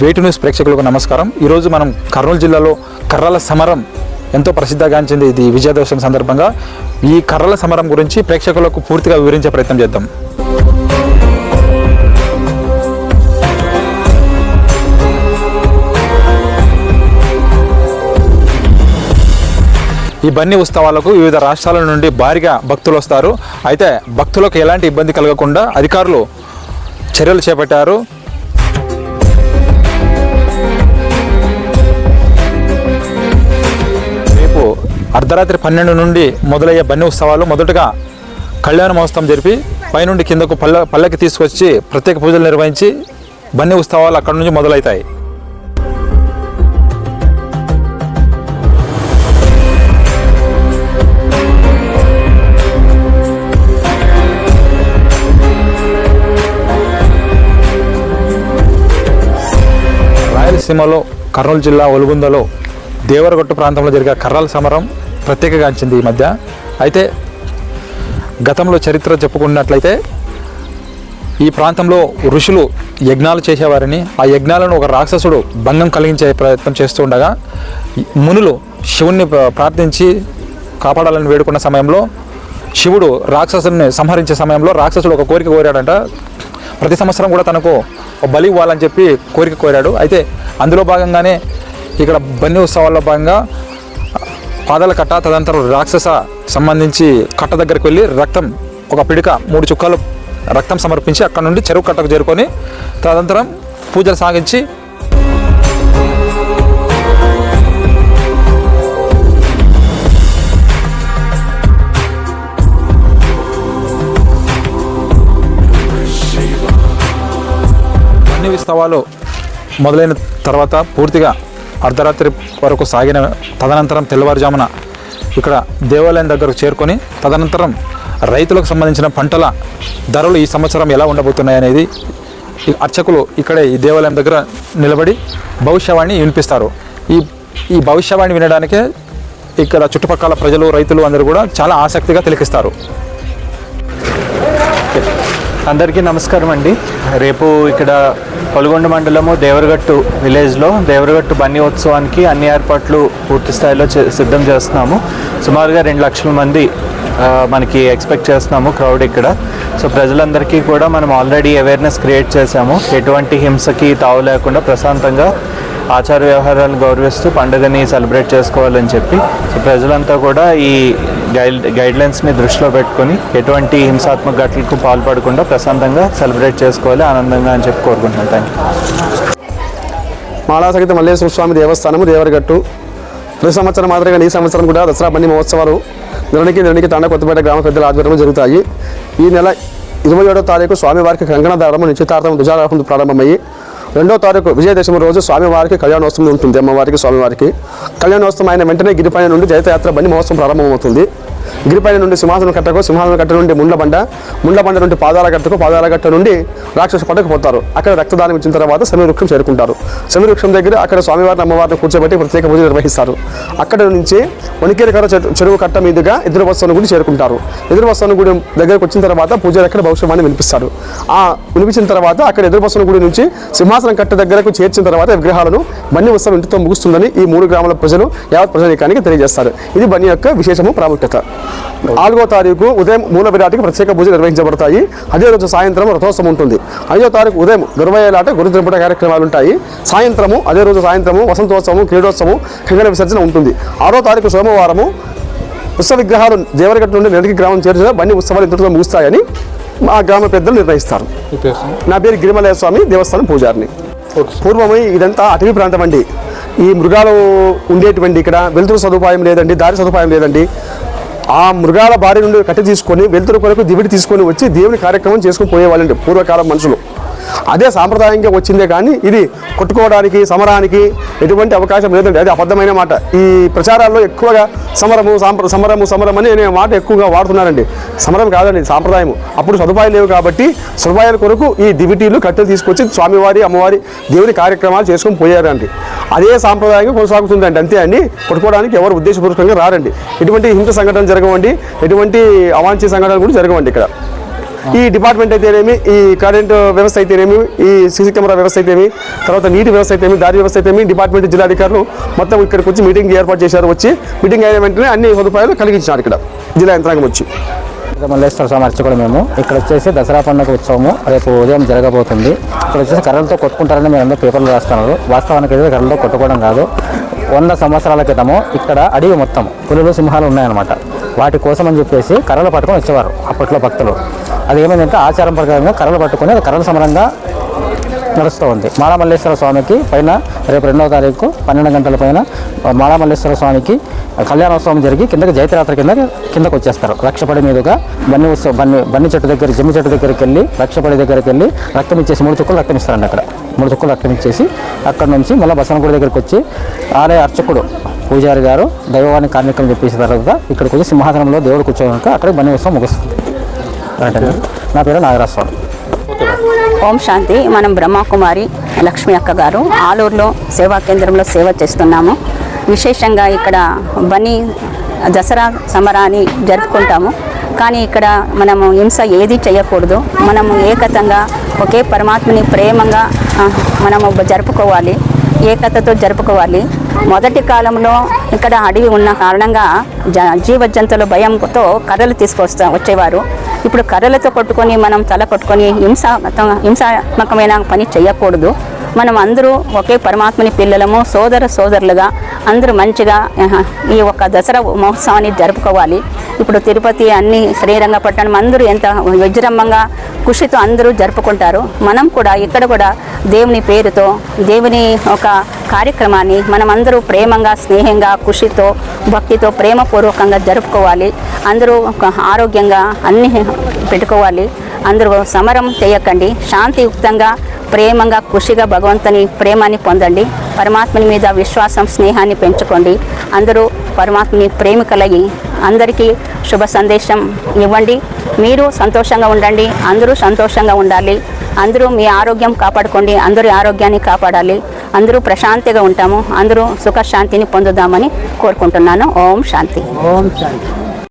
వేటు న్యూస్ ప్రేక్షకులకు నమస్కారం. ఈరోజు మనం కర్నూలు జిల్లాలో కర్రల సమరం ఎంతో ప్రసిద్ధిగాంచింది ఇది విజయదశమి సందర్భంగా. ఈ కర్రల సమరం గురించి ప్రేక్షకులకు పూర్తిగా వివరించే ప్రయత్నం చేద్దాం. ఈ బన్నీ ఉత్సవాలకు వివిధ రాష్ట్రాల నుండి భారీగా భక్తులు వస్తారు. అయితే భక్తులకు ఎలాంటి ఇబ్బంది కలగకుండా అధికారులు చర్యలు చేపట్టారు. అర్ధరాత్రి పన్నెండు నుండి మొదలయ్యే బన్నీ ఉత్సవాలు మొదటగా కళ్యాణ మహోత్సవం జరిపి పైనుండి కిందకు పల్ల పల్లకి తీసుకొచ్చి ప్రత్యేక పూజలు నిర్వహించి బన్నీ ఉత్సవాలు అక్కడి నుంచి మొదలవుతాయి. రాయలసీమలో కర్నూలు జిల్లా ఒలుగుందలో దేవరగొట్టు ప్రాంతంలో జరిగే కర్రల సమరం ప్రత్యేకగాంచింది ఈ మధ్య. అయితే గతంలో చరిత్ర చెప్పుకున్నట్లయితే ఈ ప్రాంతంలో ఋషులు యజ్ఞాలు చేసేవారని ఆ యజ్ఞాలను ఒక రాక్షసుడు భంగం కలిగించే ప్రయత్నం చేస్తూ ఉండగా మునులు శివుణ్ణి ప్రార్థించి కాపాడాలని వేడుకున్న సమయంలో శివుడు రాక్షసుని సంహరించే సమయంలో రాక్షసుడు ఒక కోరిక కోరాడంట. ప్రతి సంవత్సరం కూడా తనకు బలి ఇవ్వాలని చెప్పి కోరిక కోరాడు. అయితే అందులో భాగంగానే ఇక్కడ బన్నీ ఉత్సవాల్లో భాగంగా పాదాల కట్ట తదనంతరం రాక్షస సంబంధించి కట్ట దగ్గరికి వెళ్ళి రక్తం ఒక పిడిక మూడు చుక్కలు రక్తం సమర్పించి అక్కడ నుండి చెరువు కట్టకు చేరుకొని తదనంతరం పూజలు సాగించి అన్ని ఉత్సవాలు మొదలైన తర్వాత పూర్తిగా అర్ధరాత్రి వరకు సాగిన తదనంతరం తెల్లవారుజామున ఇక్కడ దేవాలయం దగ్గరకు చేరుకొని తదనంతరం రైతులకు సంబంధించిన పంటల ధరలు ఈ సంవత్సరం ఎలా ఉండబోతున్నాయి అనేది ఈ అర్చకులు ఇక్కడే ఈ దేవాలయం దగ్గర నిలబడి భవిష్యవాణి వినిపిస్తారు. ఈ ఈ భవిష్యవాణి వినడానికే ఇక్కడ చుట్టుపక్కల ప్రజలు రైతులు అందరూ కూడా చాలా ఆసక్తిగా తిలకిస్తారు. అందరికీ నమస్కారం అండి. రేపు ఇక్కడ పొలగొండ మండలము దేవరగట్టు విలేజ్లో దేవరగట్టు బన్నీ ఉత్సవానికి అన్ని ఏర్పాట్లు పూర్తి స్థాయిలో చే- సిద్ధం చేస్తున్నాము. సుమారుగా రెండు లక్షల మంది మనకి ఎక్స్పెక్ట్ చేస్తున్నాము క్రౌడ్ ఇక్కడ. సో ప్రజలందరికీ కూడా మనం ఆల్రెడీ అవేర్నెస్ క్రియేట్ చేశాము. ఎటువంటి హింసకి తావు లేకుండా ప్రశాంతంగా ఆచార వ్యవహారాలు గౌరవిస్తూ పండుగని సెలబ్రేట్ చేసుకోవాలని చెప్పి సో ప్రజలంతా కూడా ఈ గైడ్ గైడ్లైన్స్ని దృష్టిలో పెట్టుకొని ఎటువంటి హింసాత్మక ఘటనలకు పాల్పడకుండా ప్రశాంతంగా సెలబ్రేట్ చేసుకోవాలి ఆనందంగా అని చెప్పి కోరుకుంటున్నాను. థ్యాంక్ యూ మాలాసగిత మల్లేశ్వర స్వామి దేవస్థానము దేవరగట్టు. ప్రతి సంవత్సరం మాదిరిగా ఈ సంవత్సరం కూడా దసరా బండి మహోత్సవాలు నెలనికి నెలనికి తాండ కొత్తపేట గ్రామ పెద్దల ఆధ్వర్యంలో జరుగుతాయి. ఈ నెల ఇరవై ఏడో తారీఖు స్వామివారికి కంకణధారము నిశ్చితార్థం ధ్వజారోహణం ప్రారంభమయ్యి రెండో తారీఖు విజయదశమి రోజు స్వామివారికి కళ్యాణోత్సవం ఉంటుంది. అమ్మవారికి స్వామివారికి కళ్యాణోత్సవం అయిన వెంటనే గిరిపైన నుండి జైతయాత్ర బండి మహోత్సవం ప్రారంభమవుతుంది. గిరిపైన నుండి సింహాసనం కట్టకు సింహాసనం కట్ట నుండి ముండ్లబండ ముండ్లబండ నుండి పాదాల కట్టకు పాదాల కట్ట నుండి రాక్షస పట్టకు పోతారు. అక్కడ రక్తదానం ఇచ్చిన తర్వాత శమివృక్షం చేరుకుంటారు. శమివృక్షం దగ్గర అక్కడ స్వామివారిని అమ్మవారిని కూర్చోబెట్టి ప్రత్యేక పూజ నిర్వహిస్తారు. అక్కడ నుంచి వణికేరకర చెరువు కట్ట మీదుగా ఎదురువస్తాను గుడి చేరుకుంటారు. ఎదురువస్తాను గుడి దగ్గరకు వచ్చిన తర్వాత పూజలు ఎక్కడ భవిష్యవాణి వినిపిస్తారు ఆ వినిపించిన తర్వాత అక్కడ ఎదురువస్తాను గుడి నుంచి సింహాసనం కట్ట దగ్గరకు చేర్చిన తర్వాత విగ్రహాలను బన్నీ ఉత్సవం ఇంటితో ముగుస్తుందని ఈ మూడు గ్రామాల ప్రజలు యావత్ ప్రజానికానికి తెలియజేస్తారు. ఇది బన్నీ యొక్క విశేషము ప్రాముఖ్యత. నాలుగో తారీఖు ఉదయం మూల విరాటికి ప్రత్యేక పూజలు నిర్వహించబడతాయి. అదే రోజు సాయంత్రం రథోత్సవం ఉంటుంది. ఐదో తారీఖు ఉదయం గురువయ్యేలాట గురు త్రిపుట కార్యక్రమాలు ఉంటాయి సాయంత్రము అదే రోజు సాయంత్రము వసంతోత్సవం క్రీడోత్సవం కంగణ విసర్జన ఉంటుంది. ఆరో తారీఖు సోమవారము ఉత్సవ విగ్రహాలు దేవరగట్టు నుండి నెలకి గ్రామం చేర్చిన బండి ఉత్సవాలు ఇంతటితో ముగుస్తాయని మా గ్రామ పెద్దలు నిర్ణయిస్తారు. నా పేరు గిరిమలయ స్వామి దేవస్థానం పూజారిని. పూర్వము ఇదంతా అటవీ ప్రాంతం అండి. ఈ మృగాలు ఉండేటువంటి ఇక్కడ వెలుతురు సదుపాయం లేదండి దారి సదుపాయం లేదండి. ఆ మృగాల బారి నుండి కట్టె తీసుకొని వెలుతురు కొరకు దివిడి తీసుకొని వచ్చి దేవుని కార్యక్రమం చేసుకుని పోయేవాళ్ళండి పూర్వకాలం మనుషులు. అదే సాంప్రదాయంగా వచ్చిందే కానీ ఇది కొట్టుకోవడానికి సమరానికి ఎటువంటి అవకాశం లేదండి. అది అబద్ధమైన మాట. ఈ ప్రచారాల్లో ఎక్కువగా సమరము సాంప్ర సమరము సమరం అని అనే మాట ఎక్కువగా వాడుతున్నారండి. సమరం కాదండి సాంప్రదాయం అప్పుడు సదుపాయాలు లేవు కాబట్టి సదుపాయాల కొరకు ఈ దివిటీలు కట్టెలు తీసుకొచ్చి స్వామివారి అమ్మవారి దేవుని కార్యక్రమాలు చేసుకొని పోయారండి. అదే సాంప్రదాయంగా కొనసాగుతుందండి. అంతే అండి. కొట్టుకోవడానికి ఎవరు ఉద్దేశపూర్వకంగా రారండి. ఎటువంటి హింస సంఘటనలు జరగవండి. ఎటువంటి అవాంఛ సంఘటనలు కూడా జరగవండి ఇక్కడ. ఈ డిపార్ట్మెంట్ అయితేనేమి ఈ కరెంట్ వ్యవస్థ అయితేనేమి ఈ సీసీ కెమెరా వ్యవస్థ అయితేమి తర్వాత నీటి వ్యవస్థ అయితేమి దారి వ్యవస్థ అయితేమి డిపార్ట్మెంట్ జిల్లాధికారులు మొత్తం ఇక్కడికి వచ్చి మీటింగ్ ఏర్పాటు చేశారు. వచ్చి మీటింగ్ అయిన వెంటనే అన్ని సదుపాయాలు కలిగించినారు ఇక్కడ. జిల్లా యంత్రాంగం వచ్చి. మల్లేశ్వర స్వామి అర్చకులు మేము. ఇక్కడ వచ్చేసి దసరా పండుగ ఉత్సవము. రేపు ఉదయం జరగబోతుంది. ఇక్కడ వచ్చేసి కర్రలతో కొట్టుకుంటారని మేము అందరూ పేపర్లు రాస్తున్నారు. వాస్తవానికి అయితే కర్రలతో కొట్టుకోవడం కాదు. వంద సంవత్సరాల క్రితము ఇక్కడ అడవి మొత్తం. పులులు సింహాలు ఉన్నాయన్నమాట. వాటి కోసం అని చెప్పేసి కర్రలు పట్టుకొని వచ్చేవారు అప్పట్లో భక్తులు. అది ఏమైందంటే ఆచారం ప్రకారంగా కర్రలు పట్టుకొని అది కర్రల సమరంగా నడుస్తూ ఉంది. మాళామల్లేశ్వర స్వామికి పైన రేపు రెండవ తారీఖు పన్నెండు గంటల పైన మాళామల్లేశ్వర స్వామికి కళ్యాణోత్సవం జరిగి కిందకి జైత్రయాత్ర కింద కిందకు వచ్చేస్తారు. రక్షపడి మీదుగా బన్ని ఉత్సవం బన్ని బన్ని చెట్టు దగ్గర జమ్మి చెట్టు దగ్గరికి వెళ్ళి రక్షపడి దగ్గరికి వెళ్ళి రక్తం ఇచ్చేసి మూడు చుక్కలు రక్తం ఇస్తారండి అక్కడ. మూడు చుక్కలు రక్తం ఇచ్చేసి అక్కడ నుంచి మళ్ళీ బసనగుడి దగ్గరికి వచ్చి ఆలయ అర్చకుడు పూజారి గారు దైవవాణి కార్మికులు చెప్పేసిన తర్వాత ఇక్కడికి వచ్చి సింహాసనంలో దేవుడు కూర్చోక అక్కడ బన్ని ఉత్సవం ముగుస్తుంది. నా పేరు నాగరాజస్వామి ఓం శాంతి. మనం బ్రహ్మకుమారి లక్ష్మి అక్క గారు ఆలూరులో సేవా కేంద్రంలో సేవ చేస్తున్నాము. విశేషంగా ఇక్కడ బని దసరా సమరాన్ని జరుపుకుంటాము. కానీ ఇక్కడ మనము హింస ఏది చేయకూడదు. మనము ఏకతంగా ఒకే పరమాత్మని ప్రేమంగా మనము జరుపుకోవాలి. ఏకతతో జరుపుకోవాలి. మొదటి కాలంలో ఇక్కడ అడవి ఉన్న కారణంగా జ జీవ జంతువుల భయంతో కర్రలు తీసుకొస్తా వచ్చేవారు. ఇప్పుడు కర్రలతో కొట్టుకొని మనం తల కొట్టుకొని హింసా హింసాత్మకమైన పని చేయకూడదు. మనం అందరూ ఒకే పరమాత్మని పిల్లలము సోదర సోదరులుగా అందరూ మంచిగా ఈ ఒక్క దసరా మహోత్సవాన్ని జరుపుకోవాలి. ఇప్పుడు తిరుపతి అన్ని శ్రీరంగపట్టణం అందరూ ఎంత విజృంభంగా కృషితో అందరూ జరుపుకుంటారు. మనం కూడా ఇక్కడ కూడా దేవుని పేరుతో దేవుని ఒక కార్యక్రమాన్ని మనం అందరూ ప్రేమంగా స్నేహంగా కృషితో భక్తితో ప్రేమపూర్వకంగా జరుపుకోవాలి. అందరూ ఒక ఆరోగ్యంగా అన్ని పెట్టుకోవాలి. అందరూ సమరం చేయకండి. శాంతియుక్తంగా ప్రేమంగా ఖుషిగా భగవంతుని ప్రేమాన్ని పొందండి. పరమాత్మని మీద విశ్వాసం స్నేహాన్ని పెంచుకోండి. అందరూ పరమాత్మని ప్రేమికలయ్యి అందరికీ శుభ సందేశం ఇవ్వండి. మీరు సంతోషంగా ఉండండి. అందరూ సంతోషంగా ఉండాలి. అందరూ మీ ఆరోగ్యం కాపాడుకోండి. అందరి ఆరోగ్యాన్ని కాపాడాలి. అందరూ ప్రశాంతిగా ఉంటాము. అందరూ సుఖశాంతిని పొందుదామని కోరుకుంటున్నాను. ఓం శాంతి. ఓం శాంతి.